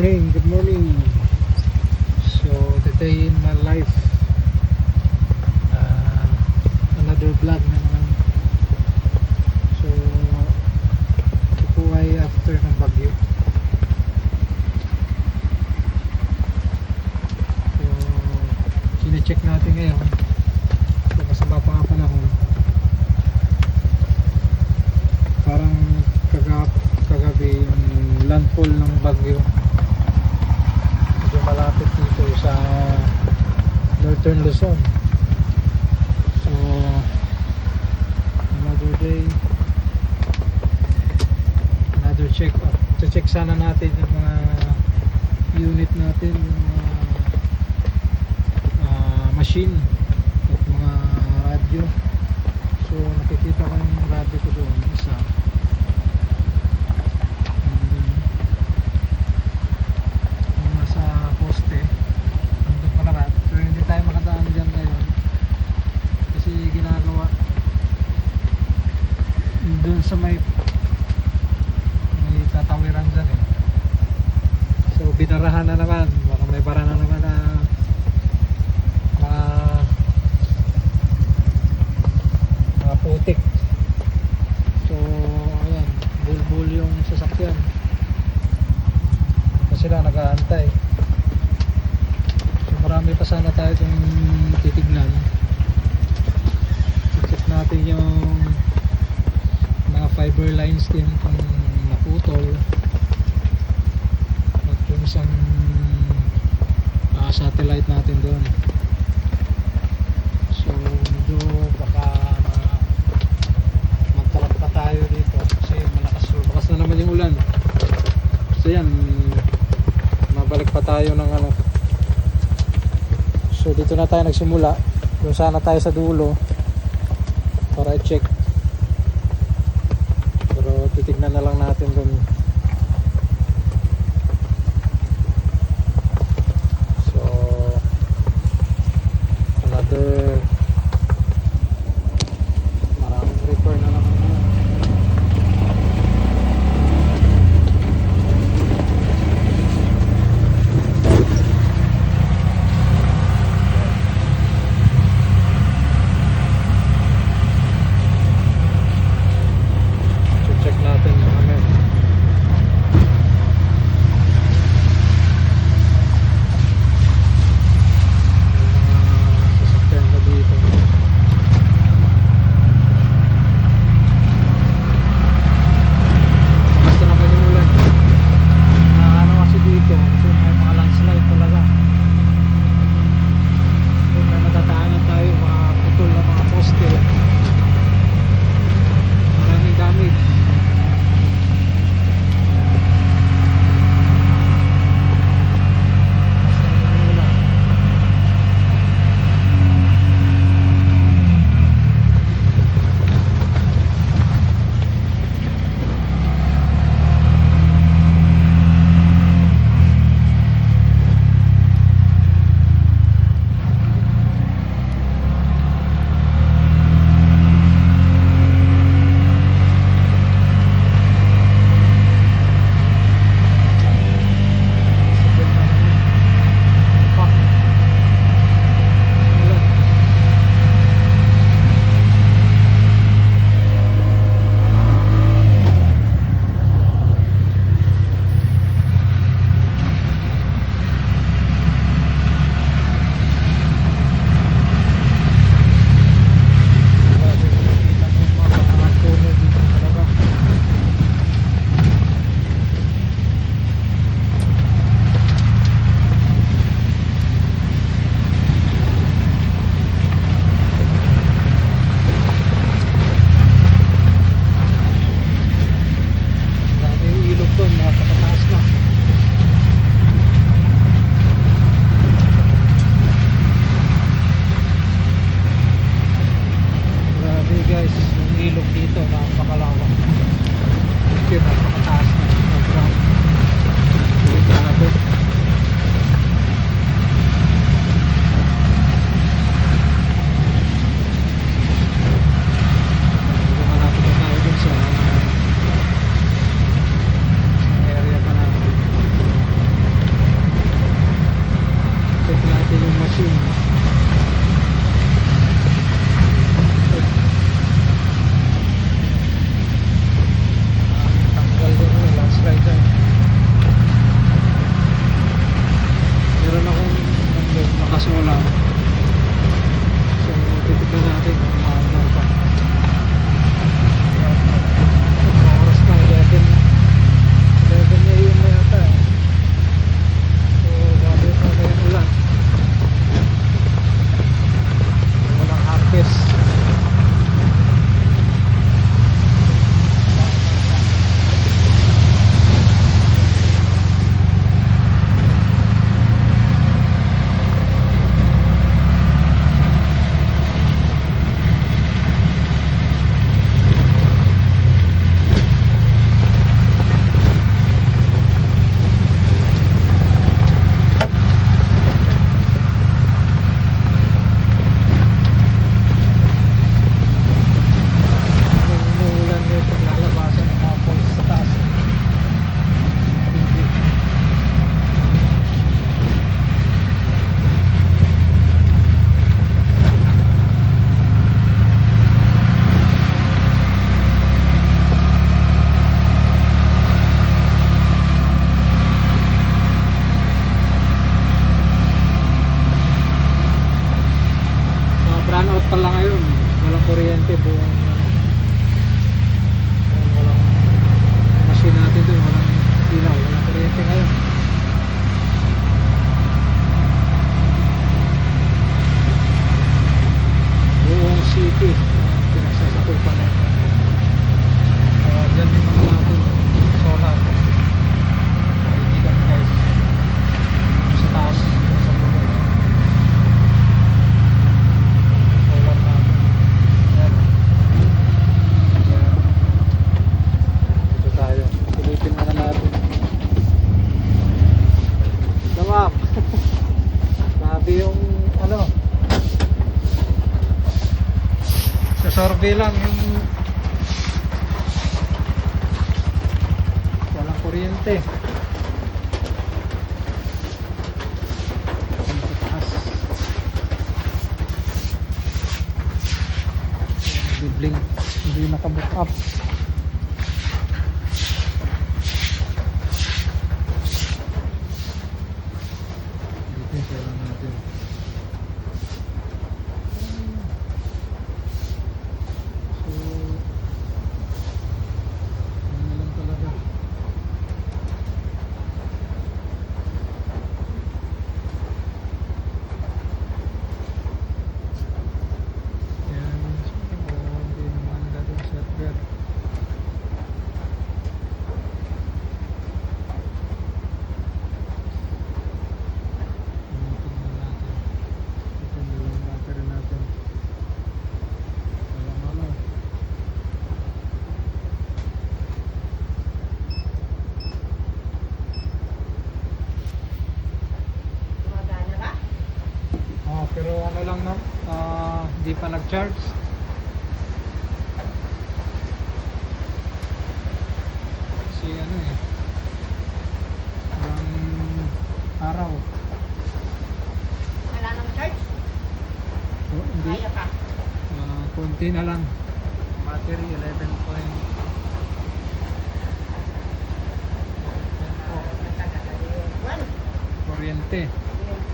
morning, good morning. So today in my life, uh, another vlog na naman. So ito po ay after ng bagyo. So sine-check natin ngayon kung masama pa nga panahon. Parang kagab kagabi yung landfall ng bagyo medyo malapit dito sa Northern Luzon. So another day. Another check up. Check sana natin yung mga unit natin yung mga ah, machine at mga radyo so nakikita ko yung radyo ko doon isa Mm. yung nasa poste andun pa lahat pero hindi tayo makadaan dyan ngayon kasi ginagawa dun sa may may tatawiran dyan eh so binarahan na naman baka may bara na naman na mga mga putik so ayan bulbul yung sasakyan pa sila nag-aantay so marami pa sana tayo itong titignan check natin yung mga fiber lines din kung naputol. At yung isang ah, satellite natin doon. So medyo baka magkalat pa tayo dito kasi malakas malakas na naman yung ulan. So yan. Mabalik pa tayo ng ano so dito na tayo nagsimula. Doon sana tayo sa dulo. Para i-check tabi lang yung walang kuryente. Bibling, hindi nakabook up. Dito yung kailangan natin. So, ano lang talaga. Yan, so, hindi naman dating server. Tingnan natin. Ito na lang battery natin. Walang ano. Gumagana ba? Oh, pero ano lang no? Ah, di pa nag-charge. Kasi ano eh. Ang araw. Wala nang charge? Oh, hindi. Kaya pa. Ah, konti na lang. Battery 11 point. Kuryente.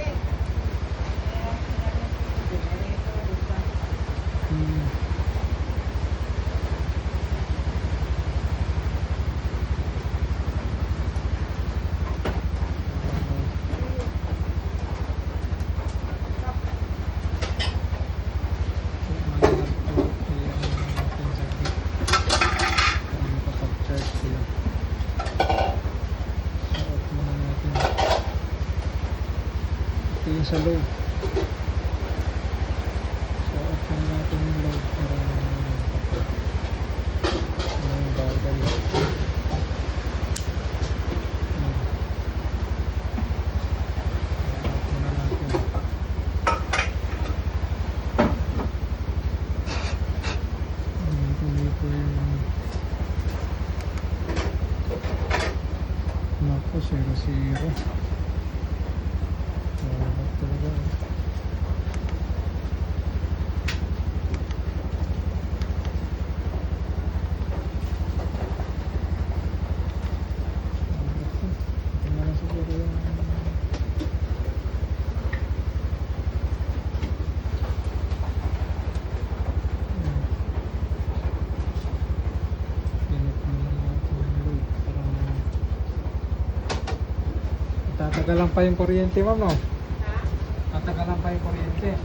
Eh, generator, dito. Hmm. Ito yung sa loob. So, na natin yung load para yung bagal. Hmm. Off muna natin. Hmm, tuloy po yung Naku, zero zero. Wala talaga. Ito na lang siguro yung Hmm. Pinot na lang natin yung load para Tatagalan pa yung kuryente, ma'am, no? Ha? Tatagalan pa yung kuryente.